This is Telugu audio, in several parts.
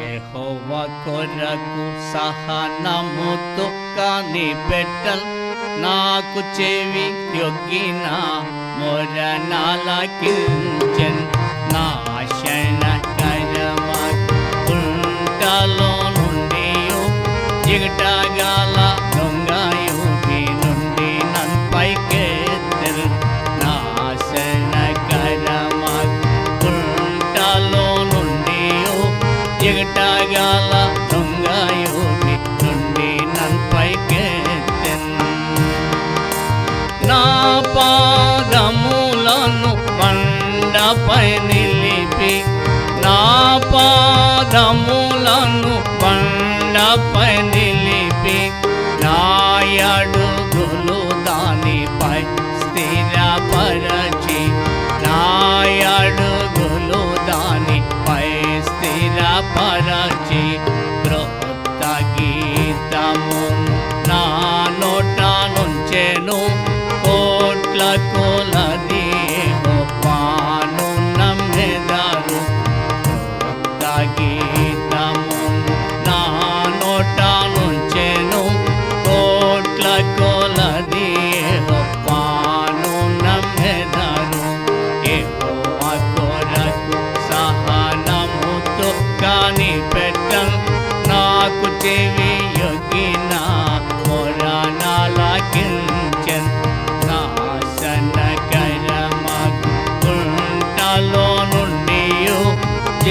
యెహోవా కొరకు సహనముతో కనిపెట్టల్ నాకు చెవి యొగ్గిన మొరనాలకించెన్ నా జిగటగాల దొంగయుపి నుండి నన్పైకెత్తెన్ నా పాదములను బండపై నిలిపి నా పాదములను బండపై Kola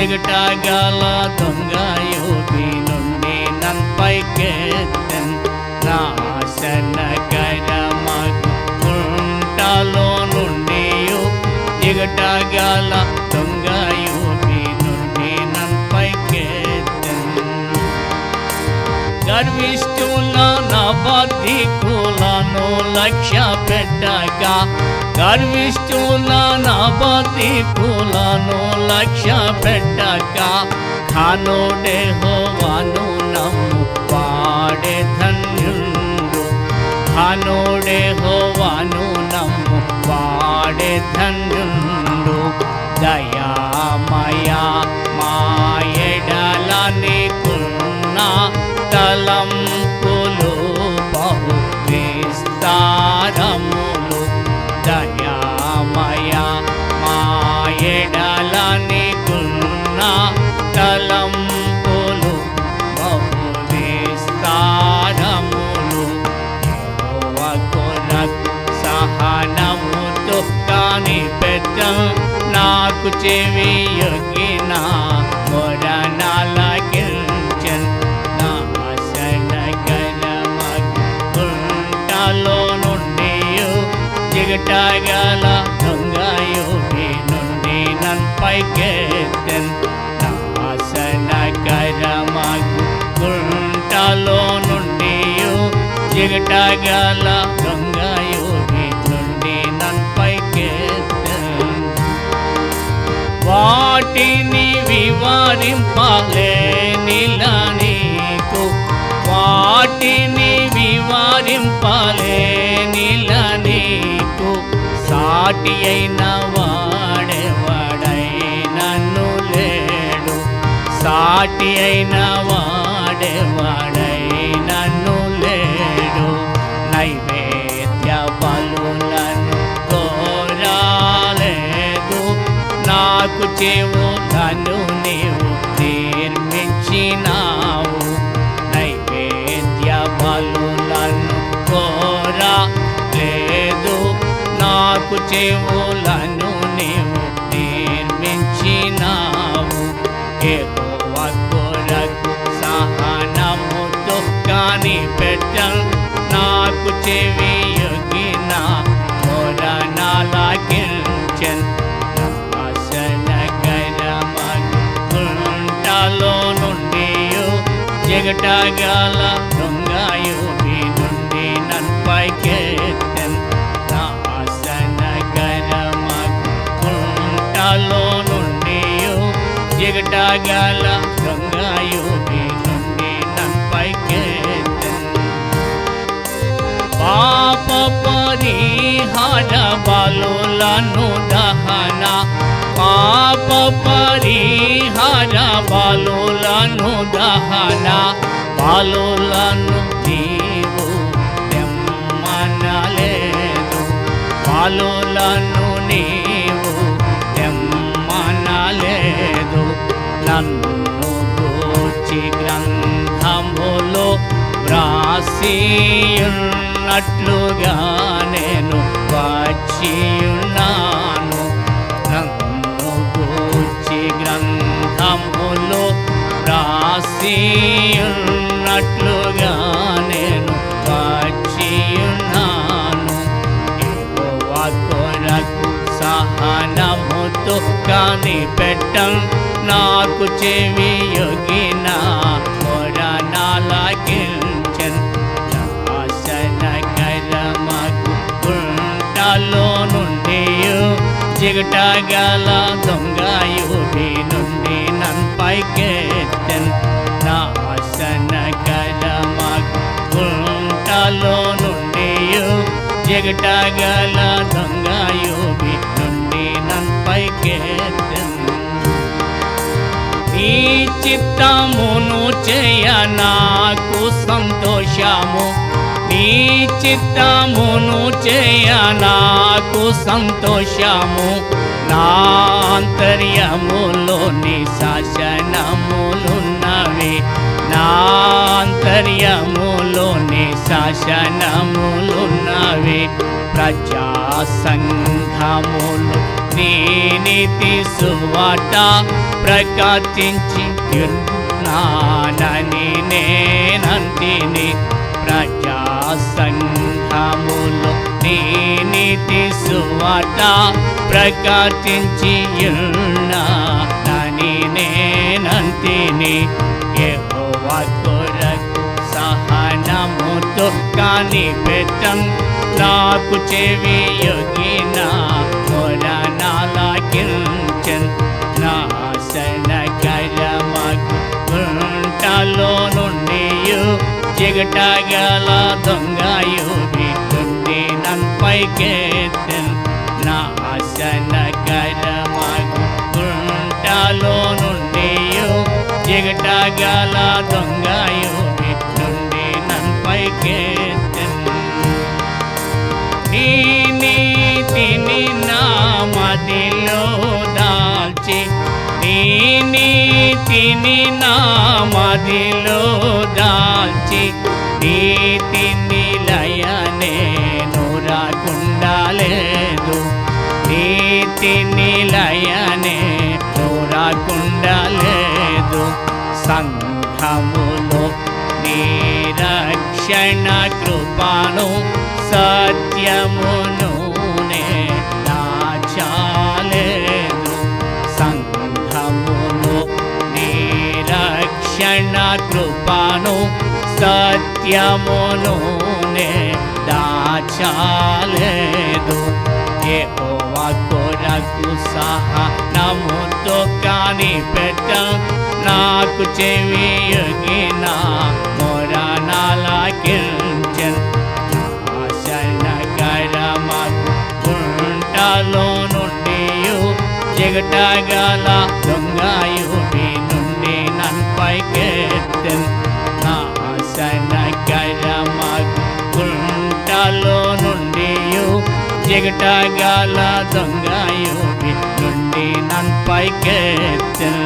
జిగటగల దొంగయుడి నుండి నన్పైకెత్తెన్ నాశనకరమగు కుంటలో నుండి జిగటగల దొంగయుడి నుండి నన్పైకెత్తెన్ గర్విష్ఠుల నబద్ధి లక్ష్య పెట్టగా గర్విష్ఠుల నబద్ధి కులను లక్ష్య పెట్టగా ధనుడే హోవను నమ్ము పాడే ధన్యుడు. ధనుడే హోవను నమ్ము పాడే ధన్యుడు. దయా సత్యం నాకు చెవి యొగ్గిన మొరనాలకించెన్ నాశనకరమగుంటలో నుండి జిగటగల దొంగయుడి నుండి నన్పైకెత్తెన్ నాశనకరమగు గుంటలో నుండి జిగటగల దొంగయుడి వివరింపలే నీకు వాటిని వివరింపలే నీకు సాటి అయిన వాడెవడై నన్ను లేడు సాటి అయిన వాడెవడై నన్ను లేడు నైవేద్య బలులను కోరాలేదు నాకు చెవులను నీవు చేసినావు. నైవేద్య బలులను కోరా లేదు. నాకు చెవులను నీవు నిర్మించినావు. యెహోవా కొరకు సహనముతో కాని పెట్ట నాకు చెవి జగటగల దొంగయుడి నుండి నన్పైకెత్తెన్ గుంటలో నుండి జగటగల దొంగయుడి నుండి నన్పైకెత్తెన్ పాప పరిహార బలులను దహన పాప పరిహార బాలులను సహన బాలులను నీవు తెమ్మనలేదు బాలులను నీవు తెమ్మనలేదు నన్ను గూర్చి గ్రంథములో వ్రాసియున్నట్లుగా ఉన్నట్లుగా కొరకు సహనముతో కనిపెట్టం. నాకు చెవి యొగిన మొరనాలకించన్ నాశనకరమకు గుంటలో నుండి జిగటగల దొంగయుడి నుండి నన్పైకెత్తన్ నాశనకరమకు గుంటలో నుండి జిగటగల దొంగయుడి నుండి నన్పైకెత్తన్ నీ చిత్తమును చేయ నాకు సంతోషము. నీ చిత్తమును చేయ నాకు సంతోషము. నా అంతర్యములోని శాసనములున్నవి. నా శాసనములు శాసనములున్నవి ప్రజా సంఘములు నీతి సువాట ప్రకాశించి ఉన్నానని నేనంటిని. ప్రజా సంఘములు నీతి సువాట ప్రకాశించి ఉన్నానని నేనంటిని. యెహోవా సహనముతో కాని పెట్టం నాకు చెవి యొగిన మొరనాలకించన్ నాశనకరమగు గుంటలో నుండి జిగటగల దొంగయుడి నుండి నన్పైకెత్తన్ నాశనకరమగు గుంటలో నుండి జిగటగల దొంగయుడి నుండి నన్పైకెత్తన్ నా మదిలో దాల్చి నీ నీతిని నా మదిలో దాల్చి నీతి నిలయనే రాకుండాలేదు నీతి నిలయనే రాకుండాలేదు సంఘములో నీ రక్షణ కృపాను సత్యమును శరణ కృపను సత్యమును దాచాలేదు. యెహోవా కొరకు సహనముతో కాని పెట్ట నాకు చెవి యొగిన మొరనాలకించన్ నాశనకరమగు గుంటలో నుండి జిగటగల దొంగయు జిగటగల దొంగయుడి నుండి నన్పైకెత్తన్